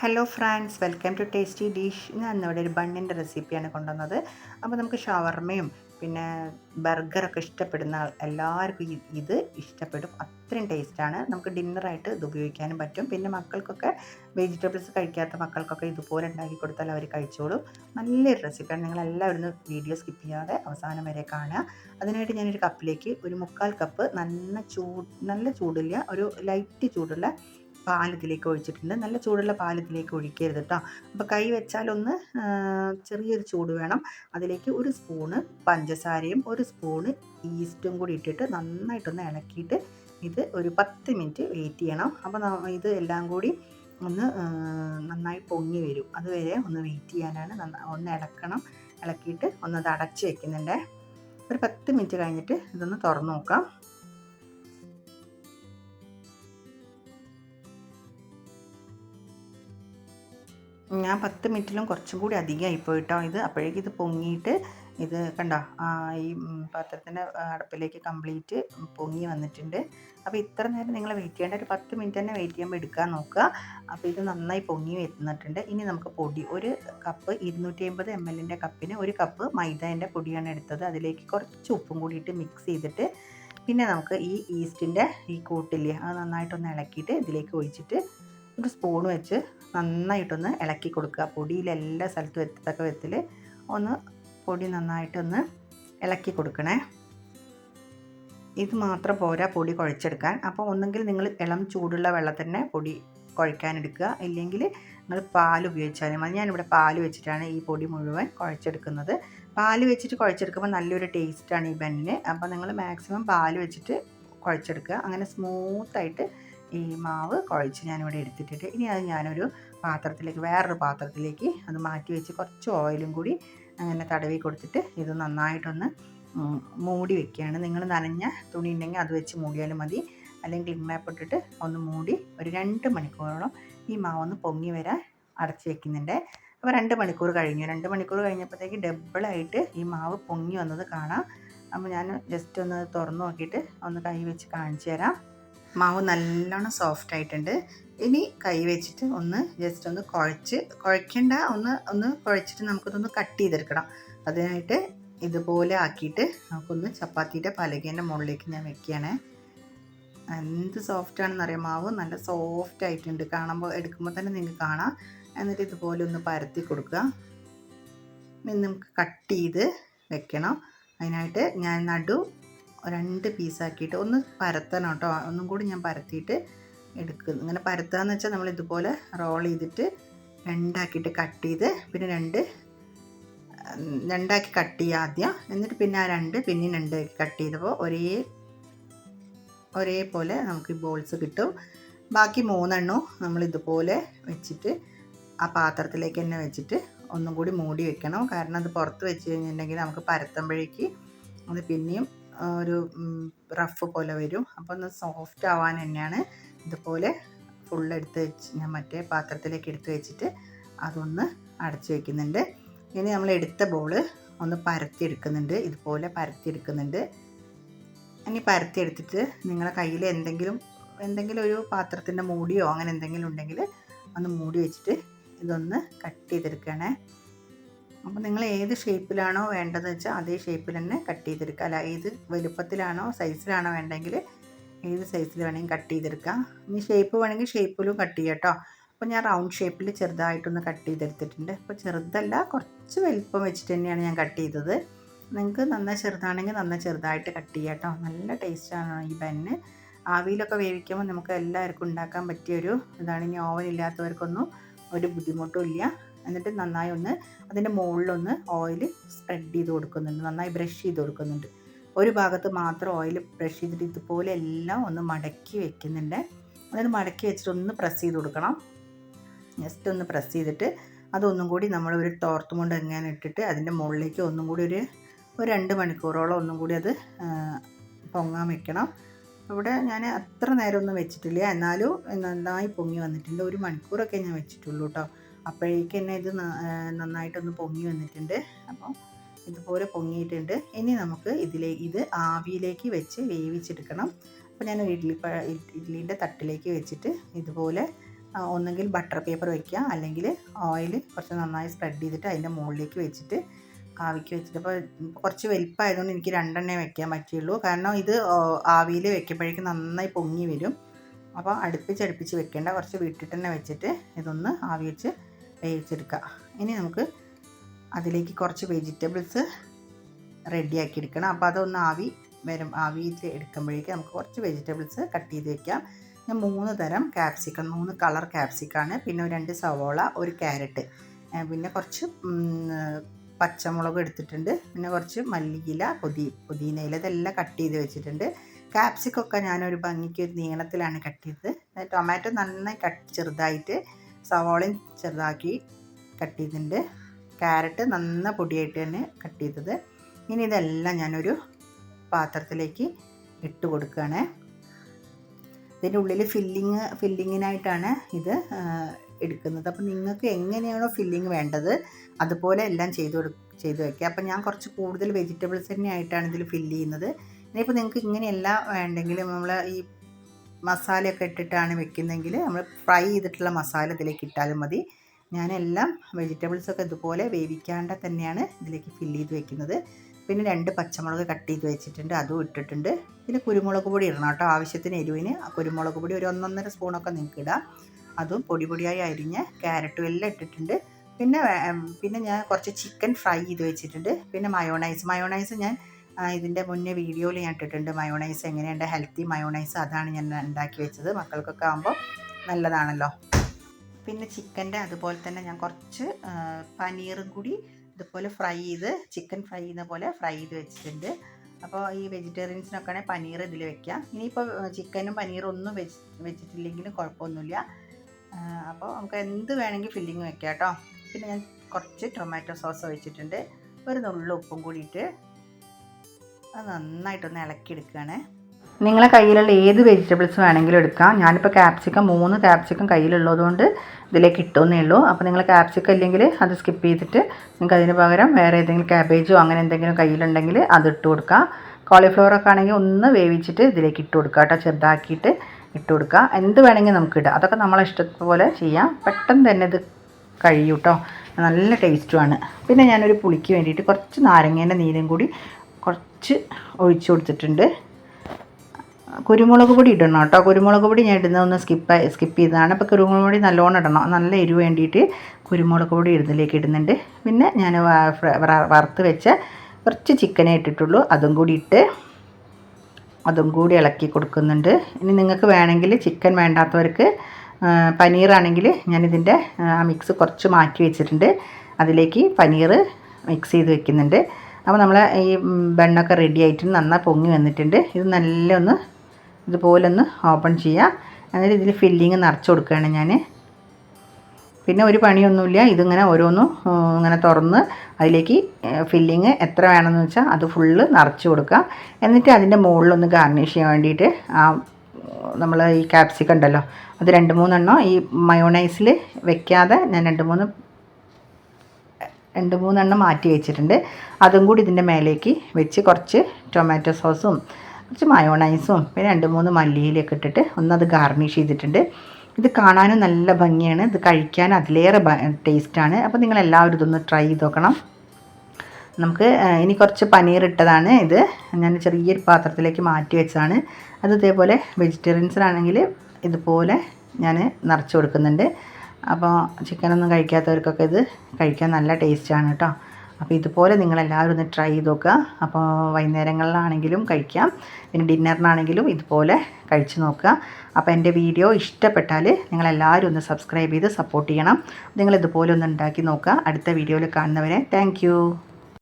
Hello friends welcome to tasty dish ഞാൻ ഇന്നിവിടെ ഒരു ബണ്ണിന്റെ റെസിപ്പിയാണ് കൊണ്ടുവന്നത്. അപ്പോൾ നമുക്ക് ഷവർമയും പിന്നെ ബർഗറൊക്കെ ഇഷ്ടപ്പെടുന്ന ആൾ എല്ലാവർക്കും ഇത് ഇഷ്ടപ്പെടും. അത്രയും ടേസ്റ്റാണ് നമുക്ക് ഡിന്നറായിട്ട് ഇത് ഉപയോഗിക്കാനും പറ്റും. പിന്നെ മക്കൾക്കൊക്കെ വെജിറ്റബിൾസ് കഴിക്കാത്ത മക്കൾക്കൊക്കെ ഇതുപോലെ ഉണ്ടാക്കി കൊടുത്താൽ അവർ കഴിച്ചോളും. നല്ലൊരു റെസിപ്പിയാണ് നിങ്ങൾ എല്ലാവരും വീഡിയോ സ്കിപ്പ് ചെയ്യാതെ അവസാനം വരെ കാണുക. അതിനായിട്ട് ഞാനൊരു കപ്പിലേക്ക് ഒരു മുക്കാൽ കപ്പ് നല്ല ചൂട് നല്ല ചൂടില്ല ഒരു ലൈറ്റ് ചൂടുള്ള പാൽ ഇതിലേക്ക് ഒഴിച്ചിട്ടുണ്ട്. നല്ല ചൂടുള്ള പാലത്തിലേക്ക് ഒഴിക്കരുത് കേട്ടോ അപ്പോൾ കൈ വെച്ചാലൊന്ന് ചെറിയൊരു ചൂട് വേണം. അതിലേക്ക് ഒരു സ്പൂണ് പഞ്ചസാരയും ഒരു സ്പൂണ് ഈസ്റ്റും കൂടി ഇട്ടിട്ട് നന്നായിട്ടൊന്ന് ഇളക്കിയിട്ട് ഇത് ഒരു പത്ത് മിനിറ്റ് വെയിറ്റ് ചെയ്യണം. അപ്പോൾ ഇത് എല്ലാം കൂടി ഒന്ന് നന്നായി പൊങ്ങി വരും. അതുവരെ ഒന്ന് വെയിറ്റ് ചെയ്യാനാണ് ഒന്ന് ഇളക്കണം. ഇളക്കിയിട്ട് ഒന്ന് അത് അടച്ച് വെക്കുന്നുണ്ട്. ഒരു പത്ത് മിനിറ്റ് കഴിഞ്ഞിട്ട് ഇതൊന്ന് തുറന്നു നോക്കാം. ഞാൻ പത്ത് മിനിറ്റിലും കുറച്ചും കൂടി അധികമായി പോയിട്ടോ ഇത്. അപ്പോഴേക്കും ഇത് പൊങ്ങിയിട്ട് ഇത് കണ്ടോ? ഈ പാത്രത്തിന്റെ അടപ്പിലേക്ക് കംപ്ലീറ്റ് പൊങ്ങി വന്നിട്ടുണ്ട്. അപ്പോൾ ഇത്ര നേരം നിങ്ങൾ വെയിറ്റ് ചെയ്യേണ്ട. ഒരു പത്ത് മിനിറ്റ് തന്നെ വെയിറ്റ് ചെയ്യുമ്പോൾ എടുക്കാൻ നോക്കുക. അപ്പോൾ ഇത് നന്നായി പൊങ്ങി വരുന്നിട്ടുണ്ട് ഇനി നമുക്ക് പൊടി. ഒരു കപ്പ് ഇരുന്നൂറ്റി അമ്പത് എം എല്ലിന്റെ കപ്പിന് ഒരു കപ്പ് മൈദേന്റെ പൊടിയാണ് എടുത്തത്. അതിലേക്ക് കുറച്ച് ഉപ്പും കൂടിയിട്ട് മിക്സ് ചെയ്തിട്ട് പിന്നെ നമുക്ക് ഈ ഈസ്റ്റിന്റെ ഈ കൂട്ടില്ലേ അത് നന്നായിട്ടൊന്ന് ഇളക്കിയിട്ട് ഇതിലേക്ക് ഒഴിച്ചിട്ട് ഒരു സ്പൂൺ വെച്ച് നന്നായിട്ടൊന്ന് ഇളക്കി കൊടുക്കുക. പൊടിയിൽ എല്ലാ സ്ഥലത്തും എത്തത്തക്ക വിധത്തിൽ ഒന്ന് പൊടി നന്നായിട്ടൊന്ന് ഇളക്കി കൊടുക്കണേ. ഇത് മാത്രം പോരാ പൊടി കുഴച്ചെടുക്കാൻ. അപ്പോൾ ഒന്നെങ്കിൽ നിങ്ങൾ ഇളം ചൂടുള്ള വെള്ളം തന്നെ പൊടി കുഴക്കാനെടുക്കുക ഇല്ലെങ്കിൽ നിങ്ങൾ പാൽ ഉപയോഗിച്ചാലും മതി. ഞാനിവിടെ പാൽ വെച്ചിട്ടാണ് ഈ പൊടി മുഴുവൻ കുഴച്ചെടുക്കുന്നത്. പാൽ വെച്ചിട്ട് കുഴച്ചെടുക്കുമ്പോൾ നല്ലൊരു ടേസ്റ്റാണ് ഈ ബന്നിന് അപ്പോൾ നിങ്ങൾ മാക്സിമം പാൽ വെച്ചിട്ട് കുഴച്ചെടുക്കുക. അങ്ങനെ സ്മൂത്തായിട്ട് ഈ മാവ് കുഴച്ച് ഞാനിവിടെ എടുത്തിട്ടിട്ട് ഇനി അത് ഞാനൊരു പാത്രത്തിലേക്ക് വേറൊരു പാത്രത്തിലേക്ക് അത് മാറ്റി വെച്ച് കുറച്ച് ഓയിലും കൂടി അങ്ങനെ തടവി കൊടുത്തിട്ട് ഇത് നന്നായിട്ടൊന്ന് മൂടി വെക്കുകയാണ്. നിങ്ങൾ നനഞ്ഞ തുണി ഉണ്ടെങ്കിൽ അത് വെച്ച് മൂടിയാലും മതി. അല്ലെങ്കിൽ ഇമ്മേപ്പ് ഇട്ടിട്ട് ഒന്ന് മൂടി ഒരു രണ്ട് മണിക്കൂറോളം ഈ മാവ് ഒന്ന് പൊങ്ങി വരാൻ അടച്ച് വെക്കുന്നുണ്ട്. അപ്പോൾ രണ്ട് മണിക്കൂർ കഴിഞ്ഞു. രണ്ട് മണിക്കൂർ കഴിഞ്ഞപ്പോഴത്തേക്ക് ഡബിളായിട്ട് ഈ മാവ് പൊങ്ങി വന്നത് കാണാം. അപ്പോൾ ഞാൻ ജസ്റ്റ് ഒന്ന് തുറന്നു നോക്കിയിട്ട് ഒന്ന് കൈ വെച്ച് കാണിച്ചു തരാം. മാവ് നല്ലോണം സോഫ്റ്റ് ആയിട്ടുണ്ട്. ഇനി കൈ വെച്ചിട്ട് ഒന്ന് ജസ്റ്റ് ഒന്ന് കുഴച്ച് കുഴക്കേണ്ട ഒന്ന് ഒന്ന് കുഴച്ചിട്ട് നമുക്കിതൊന്ന് കട്ട് ചെയ്തെടുക്കണം. അതിനായിട്ട് ഇതുപോലെ ആക്കിയിട്ട് നമുക്കൊന്ന് ചപ്പാത്തിയുടെ പലകേന്റെ മുകളിലേക്ക് ഞാൻ വെക്കുകയാണേ. എന്ത് സോഫ്റ്റ് ആണെന്ന് അറിയാം മാവ്? നല്ല സോഫ്റ്റ് ആയിട്ടുണ്ട്. കാണുമ്പോൾ എടുക്കുമ്പോൾ തന്നെ നിങ്ങൾക്ക് കാണാം. എന്നിട്ട് ഇതുപോലെ ഒന്ന് പരത്തി കൊടുക്കുക. ഇനി നമുക്ക് കട്ട് ചെയ്ത് വെക്കണം. അതിനായിട്ട് ഞാൻ നടു രണ്ട് പീസാക്കിയിട്ട് ഒന്ന് പരത്തണം കേട്ടോ. ഒന്നും കൂടി ഞാൻ പരത്തിയിട്ട് എടുക്കുന്നു. ഇങ്ങനെ പരത്താന്ന് വെച്ചാൽ നമ്മൾ ഇതുപോലെ റോൾ ചെയ്തിട്ട് രണ്ടാക്കിയിട്ട് കട്ട് ചെയ്ത് പിന്നെ രണ്ട് രണ്ടാക്കി കട്ട് ചെയ്യുക ആദ്യം. എന്നിട്ട് പിന്നെ ആ രണ്ട് പിന്നെ രണ്ടാക്കി കട്ട് ചെയ്തപ്പോൾ ഒരേ ഒരേപോലെ നമുക്ക് ബോൾസ് കിട്ടും. ബാക്കി മൂന്നെണ്ണവും നമ്മൾ ഇതുപോലെ വെച്ചിട്ട് ആ പാത്രത്തിലേക്ക് തന്നെ വെച്ചിട്ട് ഒന്നും കൂടി മൂടി വെക്കണം. കാരണം അത് പുറത്ത് വെച്ച് കഴിഞ്ഞിട്ടുണ്ടെങ്കിൽ നമുക്ക് പരത്തുമ്പോഴേക്ക് അത് പിന്നെയും ഒരു റഫ് പോലെ വരും. അപ്പോൾ ഒന്ന് സോഫ്റ്റ് ആവാൻ തന്നെയാണ് ഇതുപോലെ ഫുൾ എടുത്ത് വെച്ച് ഞാൻ മറ്റേ പാത്രത്തിലേക്ക് എടുത്ത് വെച്ചിട്ട് അതൊന്ന് അടച്ചു വെക്കുന്നുണ്ട്. ഇനി നമ്മൾ എടുത്ത ബോൾ ഒന്ന് പരത്തി എടുക്കുന്നുണ്ട് ഇതുപോലെ പരത്തി എടുക്കുന്നുണ്ട് ഇനി പരത്തി എടുത്തിട്ട് നിങ്ങളുടെ കയ്യിൽ എന്തെങ്കിലും എന്തെങ്കിലും ഒരു പാത്രത്തിന്റെ മൂടിയോ അങ്ങനെ എന്തെങ്കിലും ഉണ്ടെങ്കിൽ ഒന്ന് മൂടി വെച്ചിട്ട് ഇതൊന്ന് കട്ട് ചെയ്തെടുക്കണേ. അപ്പോൾ നിങ്ങൾ ഏത് ഷേപ്പിലാണോ വേണ്ടതെന്ന് വെച്ചാൽ അതേ ഷേപ്പിൽ തന്നെ കട്ട് ചെയ്തെടുക്കുക. അല്ല ഏത് വലുപ്പത്തിലാണോ സൈസിലാണോ വേണ്ടെങ്കിൽ ഏത് സൈസിൽ വേണമെങ്കിൽ കട്ട് ചെയ്തെടുക്കാം ഇനി ഷേപ്പ് വേണമെങ്കിൽ ഷേപ്പിലും കട്ട് ചെയ്യാം കേട്ടോ അപ്പോൾ ഞാൻ റൗണ്ട് ഷേപ്പിൽ ചെറുതായിട്ടൊന്ന് കട്ട് ചെയ്തെടുത്തിട്ടുണ്ട്. അപ്പോൾ ചെറുതല്ല കുറച്ച് വലിപ്പം വെച്ചിട്ട് തന്നെയാണ് ഞാൻ കട്ട് ചെയ്തത്. നിങ്ങൾക്ക് നന്നായി ചെറുതാണെങ്കിൽ നന്നായി ചെറുതായിട്ട് കട്ട് ചെയ്യാം കേട്ടോ നല്ല ടേസ്റ്റാണ് ഈ ബന്ന് ആവിയിലൊക്കെ വേവിക്കുമ്പോൾ നമുക്ക് എല്ലാവർക്കും ഉണ്ടാക്കാൻ പറ്റിയൊരു ഇതാണ്. ഇനി ഓവൻ ഇല്ലാത്തവർക്കൊന്നും ഒരു ബുദ്ധിമുട്ടും ഇല്ല. എന്നിട്ട് നന്നായി ഒന്ന് അതിന്റെ മുകളിലൊന്ന് ഓയിൽ സ്പ്രെഡ് ചെയ്ത് കൊടുക്കുന്നുണ്ട്. നന്നായി ബ്രഷ് ചെയ്ത് കൊടുക്കുന്നുണ്ട്. ഒരു ഭാഗത്ത് മാത്രം ഓയിൽ ബ്രഷ് ചെയ്തിട്ട് ഇതുപോലെ എല്ലാം ഒന്ന് മടക്കി വെക്കുന്നുണ്ട്. അതായത് മടക്കി വെച്ചിട്ട് ഒന്ന് പ്രസ് ചെയ്ത് കൊടുക്കണം. ജസ്റ്റ് ഒന്ന് പ്രസ് ചെയ്തിട്ട് അതൊന്നും കൂടി നമ്മൾ ഒരു തോർത്തും കൊണ്ട് എങ്ങനെ ഇട്ടിട്ട് അതിന്റെ മുകളിലേക്ക് ഒന്നും കൂടി ഒരു ഒരു രണ്ട് മണിക്കൂറോളം ഒന്നും കൂടി അത് പൊങ്ങാൻ വെക്കണം. ഇവിടെ ഞാൻ അത്ര നേരമൊന്നും വെച്ചിട്ടില്ല. എന്നാലും നന്നായി പൊങ്ങി വന്നിട്ടുണ്ട്. ഒരു മണിക്കൂറൊക്കെ ഞാൻ വെച്ചിട്ടുള്ളൂ കേട്ടോ. അപ്പോഴേക്ക് തന്നെ ഇത് നന്നായിട്ടൊന്ന് പൊങ്ങി വന്നിട്ടുണ്ട്. അപ്പോൾ ഇതുപോലെ പൊങ്ങിയിട്ടുണ്ട്. ഇനി നമുക്ക് ഇതിലേ ഇത് ആവിയിലേക്ക് വെച്ച് വേവിച്ചെടുക്കണം. അപ്പോൾ ഞാൻ ഇഡ്ഡലി ഇഡ്ലിന്റെ തട്ടിലേക്ക് വെച്ചിട്ട് ഇതുപോലെ ഒന്നെങ്കിൽ ബട്ടർ പേപ്പർ വയ്ക്കുക അല്ലെങ്കിൽ ഓയിൽ കുറച്ച് നന്നായി സ്പ്രെഡ് ചെയ്തിട്ട് അതിന്റെ മുകളിലേക്ക് വെച്ചിട്ട് ആവിക്ക് വെച്ചിട്ട്. അപ്പോൾ കുറച്ച് വലിപ്പമായതുകൊണ്ട് എനിക്ക് രണ്ടെണ്ണേ വെക്കാൻ പറ്റുള്ളൂ. കാരണം ഇത് ആവിയിൽ വെക്കുമ്പോഴേക്കും നന്നായി പൊങ്ങി വരും. അപ്പോൾ അടുപ്പിച്ച് അടുപ്പിച്ച് വെക്കേണ്ട. കുറച്ച് വീട്ടിൽ തന്നെ വെച്ചിട്ട് ഇതൊന്ന് ആവി വെച്ച് വേവിച്ചെടുക്കുക. ഇനി നമുക്ക് അതിലേക്ക് കുറച്ച് വെജിറ്റബിൾസ് റെഡിയാക്കി എടുക്കണം. അപ്പോൾ അതൊന്ന് ആവി വരും. ആവിയിൽ എടുക്കുമ്പോഴേക്കും നമുക്ക് കുറച്ച് വെജിറ്റബിൾസ് കട്ട് ചെയ്ത് വെക്കാം. ഞാൻ മൂന്ന് തരം ക്യാപ്സിക്കം മൂന്ന് കളർ ക്യാപ്സിക്കാണ്. പിന്നെ രണ്ട് സവോള ഒരു ക്യാരറ്റ്. പിന്നെ കുറച്ച് പച്ചമുളക് എടുത്തിട്ടുണ്ട്. പിന്നെ കുറച്ച് മല്ലിയില പുതി പുതിനയില ഇതെല്ലാം കട്ട് ചെയ്ത് വെച്ചിട്ടുണ്ട്. ക്യാപ്സിക്കൊക്കെ ഞാനൊരു ഭംഗിക്ക് ഒരു നീളത്തിലാണ് കട്ട് ചെയ്തത്. ടൊമാറ്റോ നന്നായി കട്ട് ചെറുതായിട്ട് സവോളയും ചെറുതാക്കി കട്ട് ചെയ്തിട്ടുണ്ട്. ക്യാരറ്റ് നന്ന പൊടിയായിട്ട് തന്നെ കട്ട് ചെയ്തത്. ഇനി ഇതെല്ലാം ഞാനൊരു പാത്രത്തിലേക്ക് ഇട്ട് കൊടുക്കുകയാണ്. ഇതിന്റെ ഉള്ളിൽ ഫില്ലിങ് ഫില്ലിങ്ങിനായിട്ടാണ് ഇത് എടുക്കുന്നത്. അപ്പോൾ നിങ്ങൾക്ക് എങ്ങനെയാണോ ഫില്ലിങ് വേണ്ടത് അതുപോലെ എല്ലാം ചെയ്ത് ചെയ്ത് വയ്ക്കുക അപ്പോൾ ഞാൻ കുറച്ച് കൂടുതൽ വെജിറ്റബിൾസ് തന്നെ ആയിട്ടാണ് ഇതിൽ ഫില്ല് ചെയ്യുന്നത്. ഇനിയിപ്പോൾ നിങ്ങൾക്ക് ഇങ്ങനെയല്ല വേണ്ടെങ്കിൽ നമ്മൾ ഈ മസാലയൊക്കെ ഇട്ടിട്ടാണ് വെക്കുന്നതെങ്കിൽ നമ്മൾ ഫ്രൈ ചെയ്തിട്ടുള്ള മസാല ഇതിലേക്ക് ഇട്ടാലും മതി. ഞാനെല്ലാം വെജിറ്റബിൾസൊക്കെ ഇതുപോലെ വേവിക്കാണ്ട് തന്നെയാണ് ഇതിലേക്ക് ഫില്ല് ചെയ്ത് വെക്കുന്നത്. പിന്നെ രണ്ട് പച്ചമുളക് കട്ട് ചെയ്ത് വെച്ചിട്ടുണ്ട് അതും ഇട്ടിട്ടുണ്ട്. പിന്നെ കുരുമുളക് പൊടി ഇടണം കേട്ടോ. ആവശ്യത്തിന് എരിവിന് കുരുമുളക് പൊടി ഒരു ഒന്നൊന്നര സ്പൂണൊക്കെ നിങ്ങൾക്ക് ഇടാം. അതും പൊടി പൊടിയായി അരിഞ്ഞ് ക്യാരറ്റും എല്ലാം ഇട്ടിട്ടുണ്ട്. പിന്നെ പിന്നെ ഞാൻ കുറച്ച് ചിക്കൻ ഫ്രൈ ചെയ്ത് വെച്ചിട്ടുണ്ട്. പിന്നെ മയോണൈസ് മയോണൈസ് ഞാൻ ഇതിന്റെ മുന്നേ വീഡിയോയിൽ ഞാൻ ഇട്ടിട്ടുണ്ട്. മയോണൈസ് എങ്ങനെയുണ്ട്? ഹെൽത്തി മയോണൈസ് അതാണ് ഞാൻ ഉണ്ടാക്കി വെച്ചത്. മക്കൾക്കൊക്കെ ആകുമ്പോൾ നല്ലതാണല്ലോ. പിന്നെ ചിക്കന്റെ അതുപോലെ തന്നെ ഞാൻ കുറച്ച് പനീറും കൂടി ഇതുപോലെ ഫ്രൈ ചെയ്ത് ചിക്കൻ ഫ്രൈ ചെയ്യുന്ന പോലെ ഫ്രൈ ചെയ്ത് വെച്ചിട്ടുണ്ട്. അപ്പോൾ ഈ വെജിറ്റേറിയൻസിനൊക്കെ ആണെങ്കിൽ പനീർ ഇതിൽ വെക്കാം. ഇനിയിപ്പോൾ ചിക്കനും പനീറും ഒന്നും വെച്ച് വെച്ചിട്ടില്ലെങ്കിലും കുഴപ്പമൊന്നുമില്ല. അപ്പോൾ നമുക്ക് എന്ത് വേണമെങ്കിൽ ഫില്ലിങ് വെക്കാം കേട്ടോ. പിന്നെ ഞാൻ കുറച്ച് ടൊമാറ്റോ സോസ് ഒഴിച്ചിട്ടുണ്ട്. ഒരു നുള്ളു ഉപ്പും കൂടിയിട്ട് അത് നന്നായിട്ടൊന്ന് ഇളക്കിയെടുക്കുകയാണ്. നിങ്ങളെ കയ്യിലുള്ള ഏത് വെജിറ്റബിൾസ് വേണമെങ്കിലും എടുക്കാം. ഞാനിപ്പോൾ ക്യാപ്സിക്കം മൂന്ന് ക്യാപ്സിക്കം കയ്യിലുള്ളതുകൊണ്ട് ഇതിലേക്ക് ഇട്ടുന്നേ ഉള്ളൂ. അപ്പോൾ നിങ്ങൾ ക്യാപ്സിക്കം ഇല്ലെങ്കിൽ അത് സ്കിപ്പ് ചെയ്തിട്ട് നിങ്ങൾക്ക് അതിന് പകരം വേറെ ഏതെങ്കിലും ക്യാബേജോ അങ്ങനെ എന്തെങ്കിലും കയ്യിലുണ്ടെങ്കിൽ അത് ഇട്ട് കൊടുക്കുക കോളിഫ്ലവർ ഒക്കെ ആണെങ്കിൽ ഒന്ന് വേവിച്ചിട്ട് ഇതിലേക്ക് ഇട്ട് കൊടുക്കുക കേട്ടോ. ചെറുതാക്കിയിട്ട് ഇട്ട് കൊടുക്കുക എന്ത് വേണമെങ്കിൽ നമുക്ക് ഇടാം. അതൊക്കെ നമ്മളെ ഇഷ്ടപോലെ ചെയ്യാം. പെട്ടെന്ന് തന്നെ ഇത് കഴിയൂട്ടോ നല്ല ടേസ്റ്റുമാണ് പിന്നെ ഞാനൊരു പുളിക്ക് വേണ്ടിയിട്ട് കുറച്ച് നാരങ്ങേന്റെ നീരും കൂടി കുറച്ച് ഒഴിച്ചു കൊടുത്തിട്ടുണ്ട്. കുരുമുളക് പൊടി ഇടണം കേട്ടോ. കുരുമുളക് പൊടി ഞാൻ ഇടുന്നത് ഒന്ന് സ്കിപ്പ് സ്കിപ്പ് ചെയ്തതാണ്. അപ്പോൾ കുരുമുളക് പൊടി നല്ലോണം ഇടണം. നല്ല എരിവ് വേണ്ടിയിട്ട് കുരുമുളക് പൊടി ഇടുന്നതിലേക്ക് ഇടുന്നുണ്ട്. പിന്നെ ഞാൻ വറുത്ത് വെച്ച കുറച്ച് ചിക്കനേ ഇട്ടിട്ടുള്ളൂ. അതും കൂടി ഇട്ട് അതും കൂടി ഇളക്കി കൊടുക്കുന്നുണ്ട്. ഇനി നിങ്ങൾക്ക് വേണമെങ്കിൽ ചിക്കൻ വേണ്ടാത്തവർക്ക് പനീറാണെങ്കിൽ ഞാനിതിന്റെ ആ മിക്സ് കുറച്ച് മാറ്റി വെച്ചിട്ടുണ്ട്. അതിലേക്ക് പനീർ മിക്സ് ചെയ്ത് വെക്കുന്നുണ്ട്. അപ്പോൾ നമ്മൾ ഈ ബണ്ണൊക്കെ റെഡി ആയിട്ട് നന്നായി പൊങ്ങി വന്നിട്ടുണ്ട്. ഇത് നല്ല ഒന്ന് ഇതുപോലെ ഒന്ന് ഓപ്പൺ ചെയ്യുക എന്നിട്ട് ഇതിൽ ഫില്ലിങ് നിറച്ച് കൊടുക്കുകയാണ് ഞാൻ പിന്നെ ഒരു പണിയൊന്നുമില്ല. ഇതിങ്ങനെ ഓരോന്നും ഇങ്ങനെ തുറന്ന് അതിലേക്ക് ഫില്ലിങ് എത്ര വേണമെന്ന് വെച്ചാൽ അത് ഫുള്ള് നിറച്ച് കൊടുക്കുക. എന്നിട്ട് അതിന്റെ മുകളിലൊന്ന് ഗാർണിഷ് ചെയ്യാൻ വേണ്ടിയിട്ട് ആ നമ്മൾ ഈ ക്യാപ്സിക്കം ഉണ്ടല്ലോ. അത് രണ്ട് മൂന്നെണ്ണം ഈ മയോണൈസിൽ വെക്കാതെ ഞാൻ രണ്ട് മൂന്ന് രണ്ട് മൂന്നെണ്ണം മാറ്റി വെച്ചിട്ടുണ്ട്. അതും കൂടി ഇതിന്റെ മേലേക്ക് വെച്ച് കുറച്ച് ടൊമാറ്റോ സോസും കുറച്ച് മയോണൈസും പിന്നെ രണ്ട് മൂന്ന് മല്ലിയിലൊക്കെ ഇട്ടിട്ട് ഒന്നത് ഗാർണിഷ് ചെയ്തിട്ടുണ്ട്. ഇത് കാണാനും നല്ല ഭംഗിയാണ്. ഇത് കഴിക്കാൻ അതിലേറെ ടേസ്റ്റാണ് അപ്പോൾ നിങ്ങൾ എല്ലാവരും ഇതൊന്ന് ട്രൈ ചെയ്ത് നോക്കണം. നമുക്ക് ഇനി കുറച്ച് പനീർ ഇട്ടതാണ്. ഇത് ഞാൻ ചെറിയൊരു പാത്രത്തിലേക്ക് മാറ്റി വെച്ചതാണ്. അത് ഇതേപോലെ വെജിറ്റേറിയൻസിനാണെങ്കിൽ ഇതുപോലെ ഞാൻ നിറച്ച് കൊടുക്കുന്നുണ്ട്. അപ്പോൾ ചിക്കനൊന്നും കഴിക്കാത്തവർക്കൊക്കെ ഇത് കഴിക്കാൻ നല്ല ടേസ്റ്റാണ് കേട്ടോ. അപ്പോൾ ഇതുപോലെ നിങ്ങളെല്ലാവരും ഒന്ന് ട്രൈ ചെയ്ത് നോക്കുക. അപ്പോൾ വൈകുന്നേരങ്ങളിലാണെങ്കിലും കഴിക്കാം. പിന്നെ ഡിന്നറിനാണെങ്കിലും ഇതുപോലെ കഴിച്ച് നോക്കുക. അപ്പോൾ എന്റെ വീഡിയോ ഇഷ്ടപ്പെട്ടാൽ നിങ്ങളെല്ലാവരും ഒന്ന് സബ്സ്ക്രൈബ് ചെയ്ത് സപ്പോർട്ട് ചെയ്യണം. നിങ്ങളിതുപോലെ ഒന്ന് ഉണ്ടാക്കി നോക്കുക. അടുത്ത വീഡിയോയിൽ കാണുന്നവരെ താങ്ക്